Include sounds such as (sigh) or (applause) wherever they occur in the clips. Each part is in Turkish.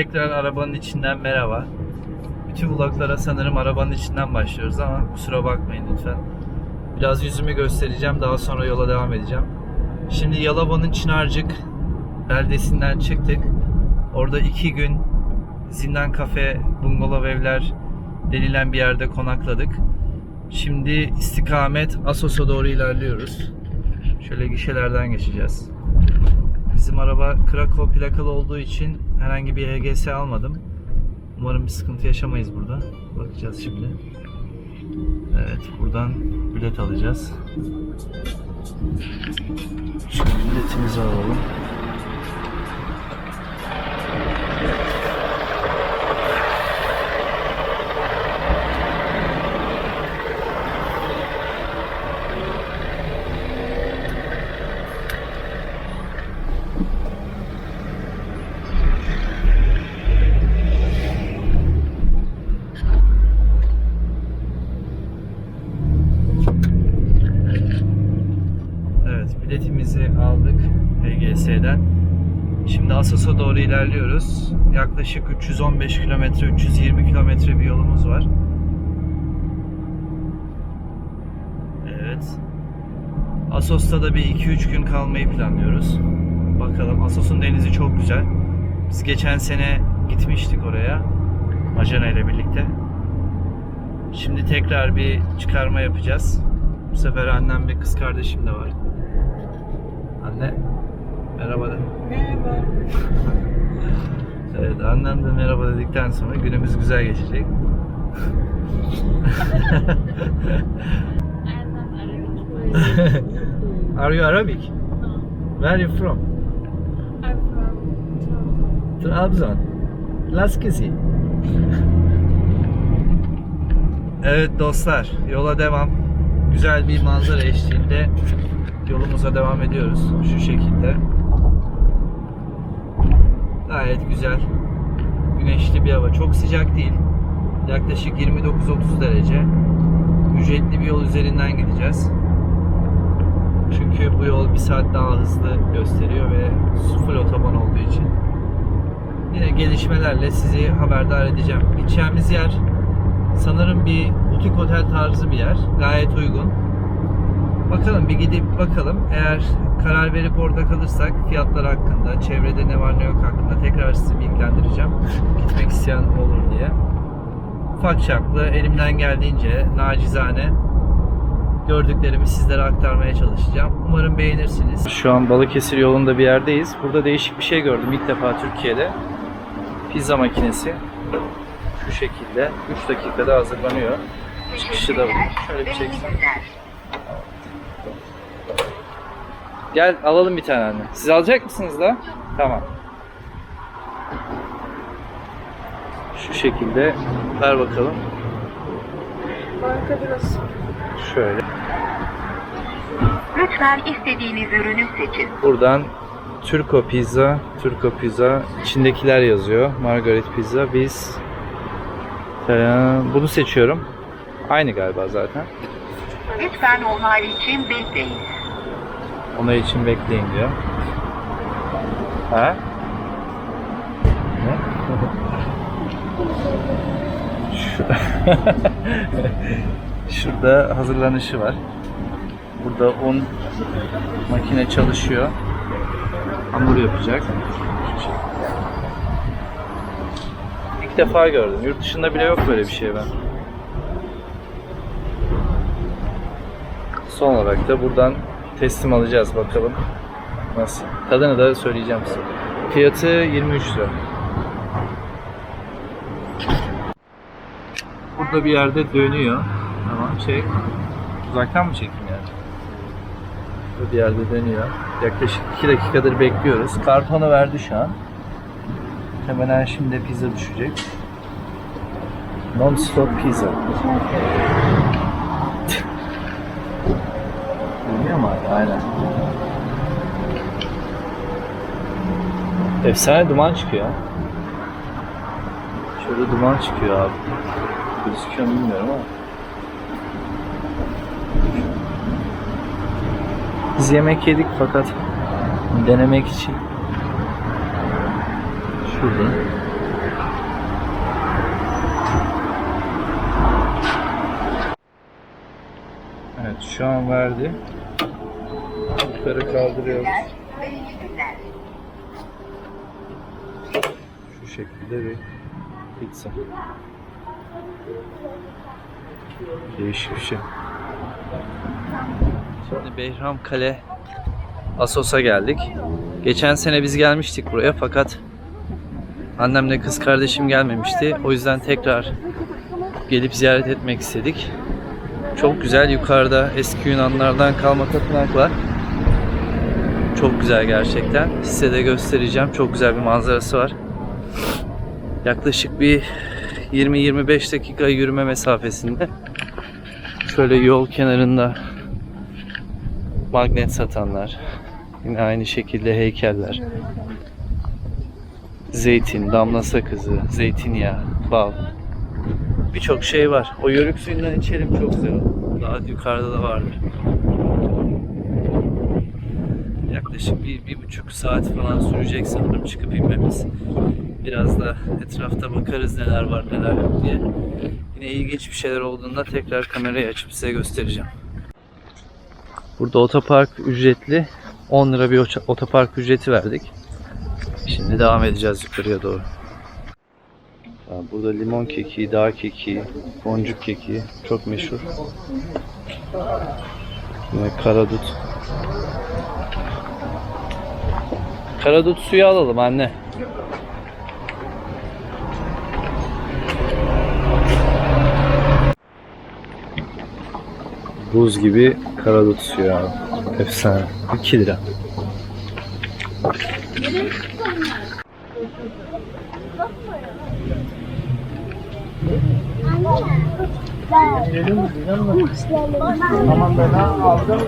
Tekrar arabanın içinden merhaba. Bütün vloglara sanırım arabanın içinden başlıyoruz ama kusura bakmayın lütfen. Biraz yüzümü göstereceğim daha sonra yola devam edeceğim. Şimdi Yalova'nın Çınarcık beldesinden çıktık. Orada iki gün Zindan Kafe, Bungalov Evler denilen bir yerde konakladık. Şimdi istikamet Assos'a doğru ilerliyoruz. Şöyle gişelerden geçeceğiz. Bizim araba Krakow plakalı olduğu için herhangi bir HGS almadım. Umarım bir sıkıntı yaşamayız burada. Bakacağız şimdi. Evet, buradan bilet alacağız. Şöyle biletimizi alalım. İlerliyoruz. Yaklaşık 315 kilometre, 320 kilometre bir yolumuz var. Evet. Assos'ta da bir 2-3 gün kalmayı planlıyoruz. Bakalım. Assos'un denizi çok güzel. Biz geçen sene gitmiştik oraya. Majana ile birlikte. Şimdi tekrar bir çıkarma yapacağız. Bu sefer annem ve kız kardeşim de var. Anne merhaba de. Merhaba. Evet annem de merhaba dedikten sonra günümüz güzel geçecek. (laughs) Are you Arabic? Where are you from? I'm from Trabzon. Laskisi. Evet dostlar, yola devam. Güzel bir manzara eşliğinde yolumuza devam ediyoruz şu şekilde. Gayet güzel. Güneşli bir hava. Çok sıcak değil. Yaklaşık 29-30 derece. Ücretli bir yol üzerinden gideceğiz. Çünkü bu yol bir saat daha hızlı gösteriyor ve full otoban olduğu için. Yine gelişmelerle sizi haberdar edeceğim. Gideceğimiz yer sanırım bir butik otel tarzı bir yer. Gayet uygun. Bakalım bir gidip bakalım. Eğer karar verip orada kalırsak fiyatlar hakkında, çevrede ne var ne yok hakkında tekrar sizi bilgilendireceğim. Gitmek isteyen olur diye. Ufak çaplı elimden geldiğince nacizane gördüklerimi sizlere aktarmaya çalışacağım. Umarım beğenirsiniz. Şu an Balıkesir yolunda bir yerdeyiz. Burada değişik bir şey gördüm ilk defa Türkiye'de. Pizza makinesi. Şu şekilde 3 dakikada hazırlanıyor. Çıkışı da bu. Şöyle bir çeksin. Gel alalım bir tane anne. Siz alacak mısınız da? Tamam. Şu şekilde ver bakalım. Marka biraz. Şöyle. Lütfen istediğiniz ürünü seçin. Buradan Turco pizza, Turco pizza içindekiler yazıyor. Margaret pizza. Biz Ee, bunu seçiyorum. Aynı galiba zaten. Lütfen onay için bekleyin. Onlar için bekleyin diyor. Ha? Ne? Şu- (laughs) Şurada hazırlanışı var. Burada un makine çalışıyor. Hamur yapacak. İlk defa gördüm. Yurt dışında bile yok böyle bir şey ben. Son olarak da buradan teslim alacağız bakalım. Nasıl? Tadını da söyleyeceğim size. Fiyatı 23 lira. Burada bir yerde dönüyor. Tamam çek. Uzaktan mı çekeyim yani? Burada bir yerde dönüyor. Yaklaşık 2 dakikadır bekliyoruz. Kartonu verdi şu an. Hemen şimdi pizza düşecek. Non-stop pizza. Bilmiyor mu hala? Aynen. Efsane duman çıkıyor. Şöyle duman çıkıyor abi. Gözüküyor mu bilmiyorum ama. Biz yemek yedik fakat denemek için Şurada. Evet şu an verdi. Yukarı kaldırıyoruz. Şu şekilde bir pizza. Değişik bir şey. Şimdi Behram Kale Asos'a geldik. Geçen sene biz gelmiştik buraya fakat annemle kız kardeşim gelmemişti. O yüzden tekrar gelip ziyaret etmek istedik. Çok güzel yukarıda eski Yunanlardan kalma tapınak var. Çok güzel gerçekten. Size de göstereceğim. Çok güzel bir manzarası var. Yaklaşık bir 20-25 dakika yürüme mesafesinde. Şöyle yol kenarında magnet satanlar. Yine aynı şekilde heykeller. Zeytin, damla sakızı, zeytinyağı, bal. Birçok şey var. O yörük suyundan içelim çok güzel. Daha yukarıda da vardır. Yaklaşık bir, bir buçuk saat falan sürecek sanırım çıkıp inmemiz. Biraz da etrafta bakarız neler var neler yok diye. Yine ilginç bir şeyler olduğunda tekrar kamerayı açıp size göstereceğim. Burada otopark ücretli. 10 lira bir otopark ücreti verdik. Şimdi devam edeceğiz yukarıya doğru. Burada limon keki, dağ keki, boncuk keki çok meşhur. Yine karadut. Karadut suyu alalım anne. Buz gibi karadut suyu abi. Efsane. 2 lira. Tamam ben aldım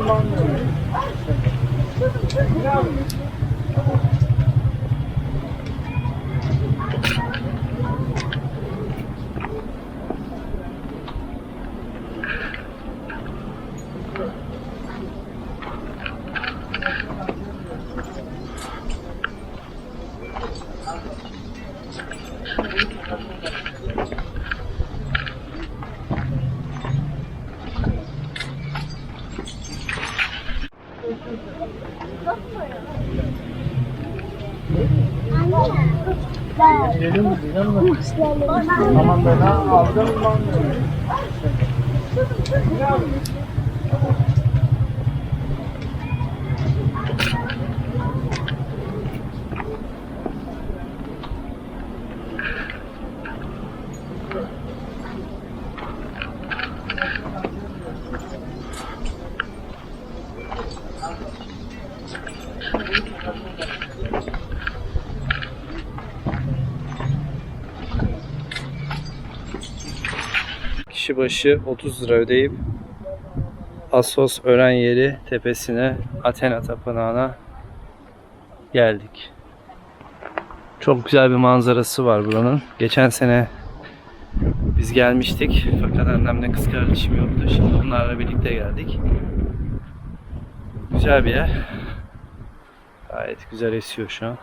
Gidelim mi? Gidelim mi? Tamam ben aldım ben. Kişi başı 30 lira ödeyip Assos öğren yeri tepesine Athena Tapınağı'na geldik. Çok güzel bir manzarası var buranın. Geçen sene biz gelmiştik fakat annemle kız kardeşim yoktu. Şimdi onlarla birlikte geldik. Güzel bir yer. Gayet güzel esiyor şu an.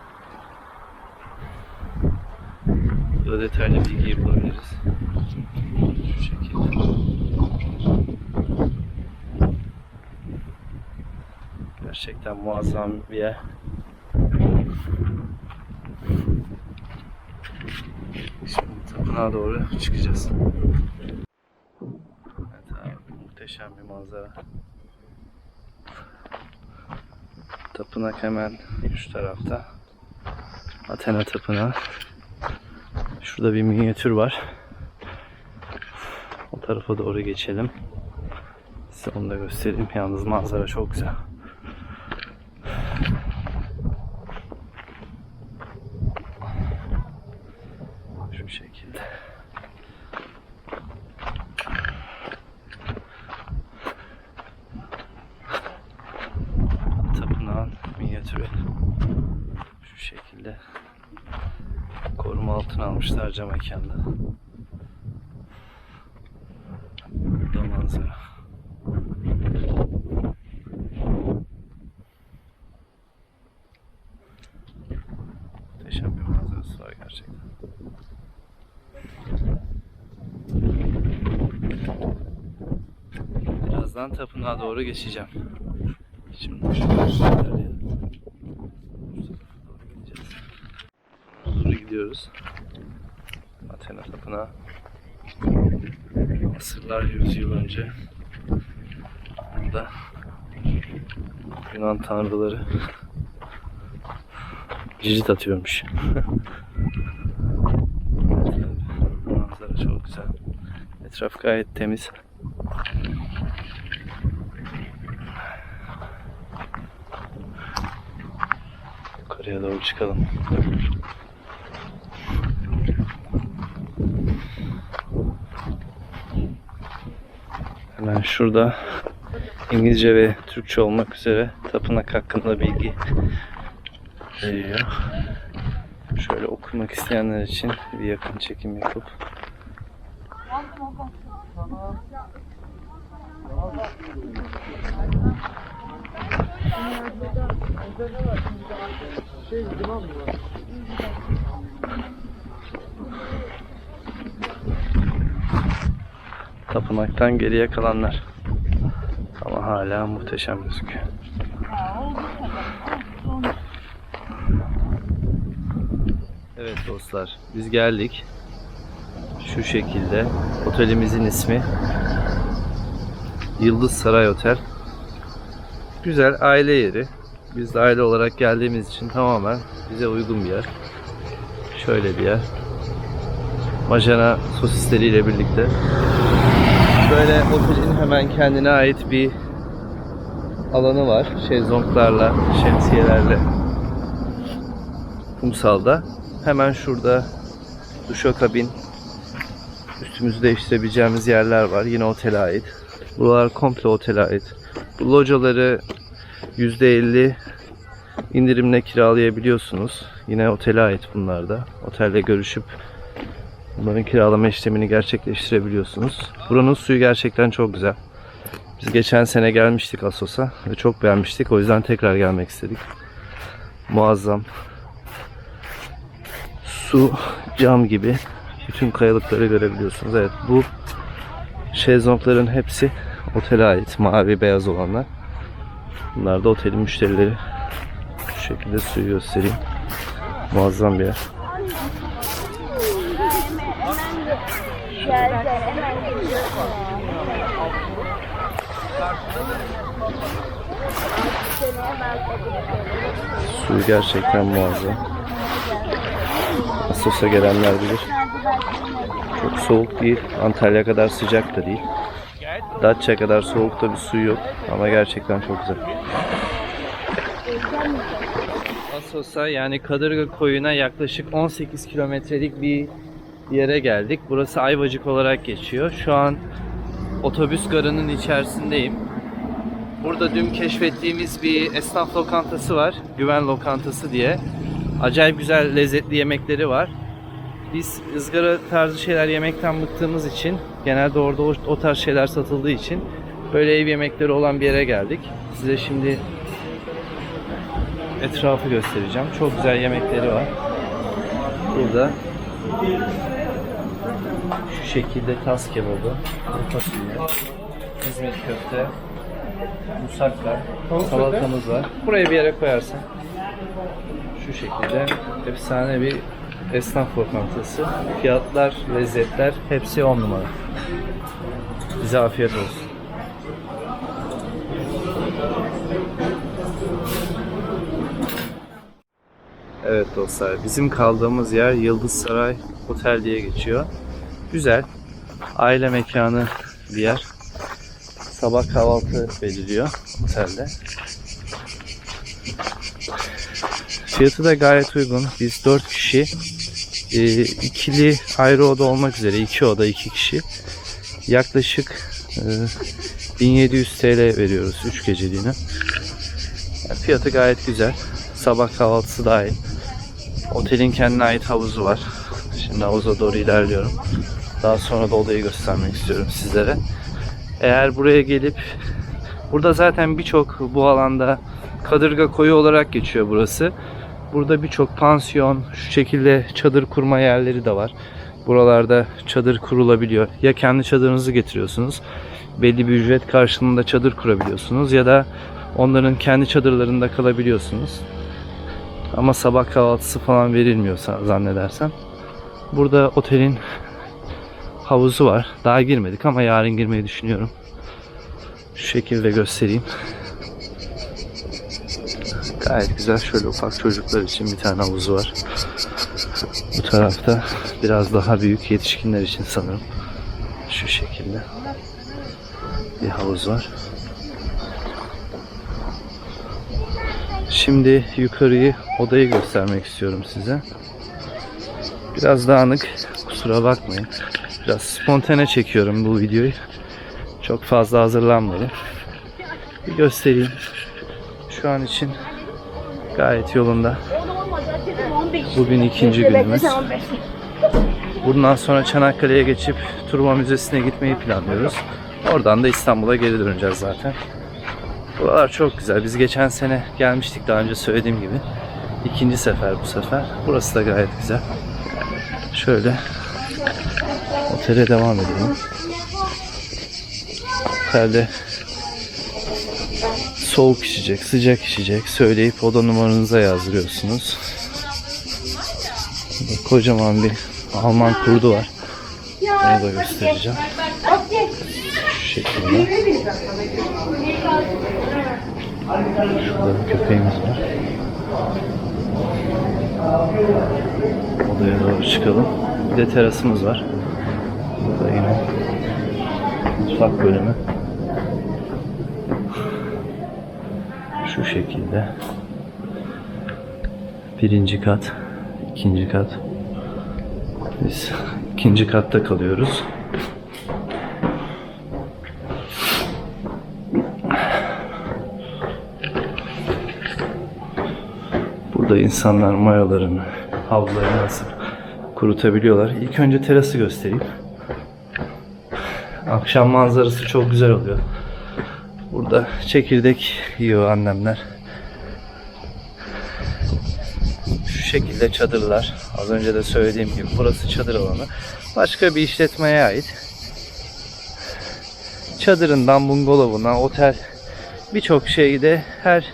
Burada detaylı bilgiyi bulabiliriz. Şu şekilde. Gerçekten muazzam bir yer. Şimdi tapınağa doğru çıkacağız. Evet abi, muhteşem bir manzara. Tapınak hemen şu tarafta. Athena Tapınağı. Şurada bir minyatür var. O tarafa doğru geçelim. Size onu da göstereyim. Yalnız manzara çok güzel. Şu şekilde. Tapınağın minyatürü. Şu şekilde. Koruma cam mekanda. Burada manzara. Muhteşem bir manzarası var gerçekten. Birazdan tapınağa doğru geçeceğim. Şimdi. Doğru gidiyoruz. Athena Tapınağı. Asırlar, yüzyıl önce burada Yunan tanrıları cirit atıyormuş. (laughs) Manzara çok güzel. Etraf gayet temiz. Yukarıya doğru çıkalım. Hemen şurada İngilizce ve Türkçe olmak üzere tapınak hakkında bilgi veriyor. Şöyle okumak isteyenler için bir yakın çekim yapıp tapınaktan geriye kalanlar. Ama hala muhteşem gözüküyor. Evet dostlar, biz geldik. Şu şekilde. Otelimizin ismi Yıldız Saray Otel. Güzel aile yeri. Biz de aile olarak geldiğimiz için tamamen bize uygun bir yer. Şöyle bir yer. Majana sosisleriyle birlikte. Böyle otelin hemen kendine ait bir alanı var. Şezlonglarla, şemsiyelerle kumsalda. Hemen şurada duşakabin, üstümüzü değiştirebileceğimiz yerler var. Yine otele ait. Buralar komple otele ait. Bu locaları %50 indirimle kiralayabiliyorsunuz. Yine otele ait bunlar da. Otelle görüşüp bunların kiralama işlemini gerçekleştirebiliyorsunuz. Buranın suyu gerçekten çok güzel. Biz geçen sene gelmiştik Assos'a ve çok beğenmiştik. O yüzden tekrar gelmek istedik. Muazzam. Su cam gibi. Bütün kayalıkları görebiliyorsunuz. Evet bu şezlongların hepsi otele ait. Mavi beyaz olanlar. Bunlar da otelin müşterileri. Şu şekilde suyu göstereyim. Muazzam bir yer. Suyu gerçekten muazzam. Assos'a gelenler bilir. Çok soğuk değil. Antalya kadar sıcak da değil. Datça kadar soğukta bir suyu yok. Ama gerçekten çok güzel. Assos'a yani Kadırga koyuna yaklaşık 18 kilometrelik bir yere geldik. Burası Ayvacık olarak geçiyor. Şu an otobüs garının içerisindeyim. Burada dün keşfettiğimiz bir esnaf lokantası var. Güven lokantası diye. Acayip güzel lezzetli yemekleri var. Biz ızgara tarzı şeyler yemekten bıktığımız için genelde orada o, o tarz şeyler satıldığı için böyle ev yemekleri olan bir yere geldik. Size şimdi etrafı göstereceğim. Çok güzel yemekleri var. Burada şekilde tas kebabı, fasulye, İzmir köfte, musakka, salatamız var. Buraya bir yere koyarsın. Şu şekilde efsane bir esnaf lokantası. Fiyatlar, lezzetler hepsi on numara. Bize afiyet olsun. Evet dostlar, bizim kaldığımız yer Yıldız Saray Otel diye geçiyor. Güzel, aile mekanı bir yer. Sabah kahvaltı veriliyor otelde. Fiyatı da gayet uygun. Biz 4 kişi e, ikili ayrı oda olmak üzere iki oda iki kişi yaklaşık e, 1700 TL veriyoruz 3 geceliğine. Yani fiyatı gayet güzel. Sabah kahvaltısı dahil. Otelin kendine ait havuzu var. Şimdi havuza doğru ilerliyorum. Daha sonra da odayı göstermek istiyorum sizlere. Eğer buraya gelip burada zaten birçok bu alanda Kadırga koyu olarak geçiyor burası. Burada birçok pansiyon, şu şekilde çadır kurma yerleri de var. Buralarda çadır kurulabiliyor. Ya kendi çadırınızı getiriyorsunuz. Belli bir ücret karşılığında çadır kurabiliyorsunuz ya da onların kendi çadırlarında kalabiliyorsunuz. Ama sabah kahvaltısı falan verilmiyor zannedersem. Burada otelin havuzu var. Daha girmedik ama yarın girmeyi düşünüyorum. Şu şekilde göstereyim. Gayet güzel. Şöyle ufak çocuklar için bir tane havuzu var. Bu tarafta biraz daha büyük yetişkinler için sanırım. Şu şekilde. Bir havuz var. Şimdi yukarıyı odayı göstermek istiyorum size. Biraz dağınık. Kusura bakmayın. Biraz spontane çekiyorum bu videoyu. Çok fazla hazırlanmadım. Bir göstereyim. Şu an için gayet yolunda. Bugün ikinci günümüz. Bundan sonra Çanakkale'ye geçip Truva Müzesi'ne gitmeyi planlıyoruz. Oradan da İstanbul'a geri döneceğiz zaten. Buralar çok güzel. Biz geçen sene gelmiştik daha önce söylediğim gibi. İkinci sefer bu sefer. Burası da gayet güzel. Şöyle otele devam edelim. Otelde soğuk içecek, sıcak içecek söyleyip oda numaranıza yazdırıyorsunuz. Burada kocaman bir Alman kurdu var. Onu da göstereceğim. Şu şekilde. Şurada bir köpeğimiz var. Odaya doğru çıkalım. Bir de terasımız var. Burada yine mutfak bölümü. Şu şekilde. Birinci kat, ikinci kat. Biz ikinci katta kalıyoruz. Burada insanlar mayalarını, havlularını asıp kurutabiliyorlar. İlk önce terası göstereyim. Akşam manzarası çok güzel oluyor. Burada çekirdek yiyor annemler. Şu şekilde çadırlar. Az önce de söylediğim gibi burası çadır alanı. Başka bir işletmeye ait. Çadırından bungalovuna, otel birçok şeyde her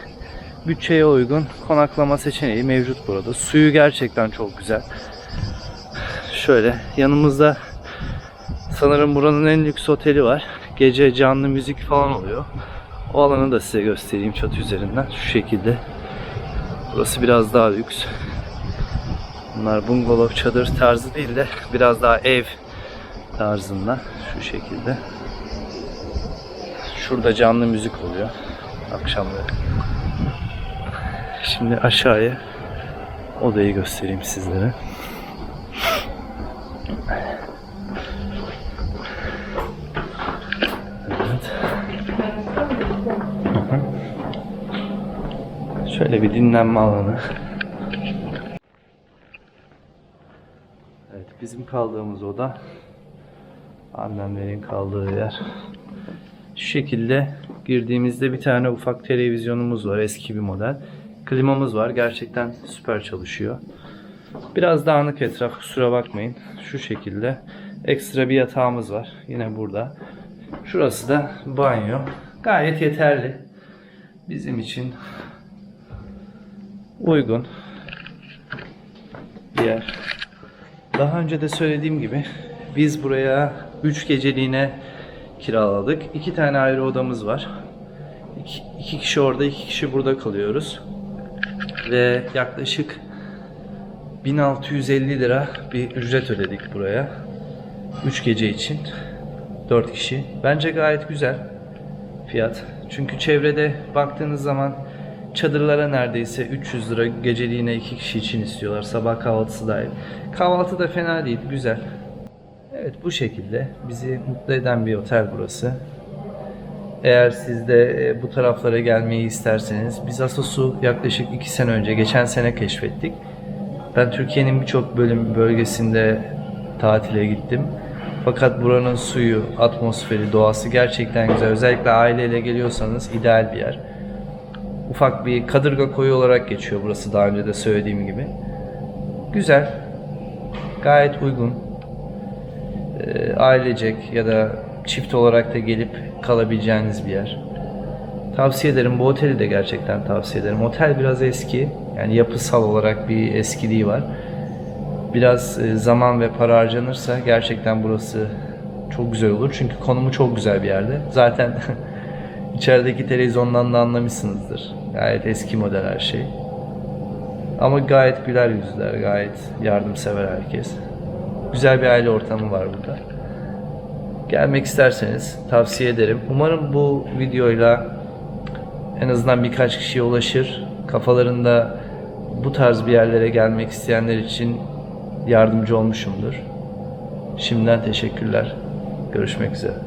bütçeye uygun konaklama seçeneği mevcut burada. Suyu gerçekten çok güzel. Şöyle yanımızda sanırım buranın en lüks oteli var. Gece canlı müzik falan oluyor. O alanı da size göstereyim çatı üzerinden. Şu şekilde. Burası biraz daha lüks. Bunlar bungalov çadır tarzı değil de biraz daha ev tarzında. Şu şekilde. Şurada canlı müzik oluyor. Akşamları. Şimdi aşağıya odayı göstereyim sizlere. Şöyle bir dinlenme alanı. Evet, bizim kaldığımız oda annemlerin kaldığı yer. Şu şekilde girdiğimizde bir tane ufak televizyonumuz var. Eski bir model. Klimamız var. Gerçekten süper çalışıyor. Biraz dağınık etraf kusura bakmayın. Şu şekilde. Ekstra bir yatağımız var. Yine burada. Şurası da banyo. Gayet yeterli. Bizim için uygun bir yer. Daha önce de söylediğim gibi biz buraya 3 geceliğine kiraladık. İki tane ayrı odamız var. İki, iki kişi orada, iki kişi burada kalıyoruz. Ve yaklaşık 1650 lira bir ücret ödedik buraya. 3 gece için. 4 kişi. Bence gayet güzel fiyat. Çünkü çevrede baktığınız zaman çadırlara neredeyse 300 lira geceliğine 2 kişi için istiyorlar. Sabah kahvaltısı dahil. Kahvaltı da fena değil, güzel. Evet bu şekilde bizi mutlu eden bir otel burası. Eğer siz de e, bu taraflara gelmeyi isterseniz biz Asos'u yaklaşık 2 sene önce, geçen sene keşfettik. Ben Türkiye'nin birçok bölüm bölgesinde tatile gittim. Fakat buranın suyu, atmosferi, doğası gerçekten güzel. Özellikle aileyle geliyorsanız ideal bir yer. Ufak bir kadırga koyu olarak geçiyor burası daha önce de söylediğim gibi. Güzel. Gayet uygun. Ee, ailecek ya da çift olarak da gelip kalabileceğiniz bir yer. Tavsiye ederim. Bu oteli de gerçekten tavsiye ederim. Otel biraz eski. Yani yapısal olarak bir eskiliği var. Biraz e, zaman ve para harcanırsa gerçekten burası çok güzel olur. Çünkü konumu çok güzel bir yerde. Zaten (laughs) içerideki televizyondan da anlamışsınızdır. Gayet eski model her şey. Ama gayet güler yüzler, gayet yardımsever herkes. Güzel bir aile ortamı var burada. Gelmek isterseniz tavsiye ederim. Umarım bu videoyla en azından birkaç kişiye ulaşır. Kafalarında bu tarz bir yerlere gelmek isteyenler için yardımcı olmuşumdur. Şimdiden teşekkürler. Görüşmek üzere.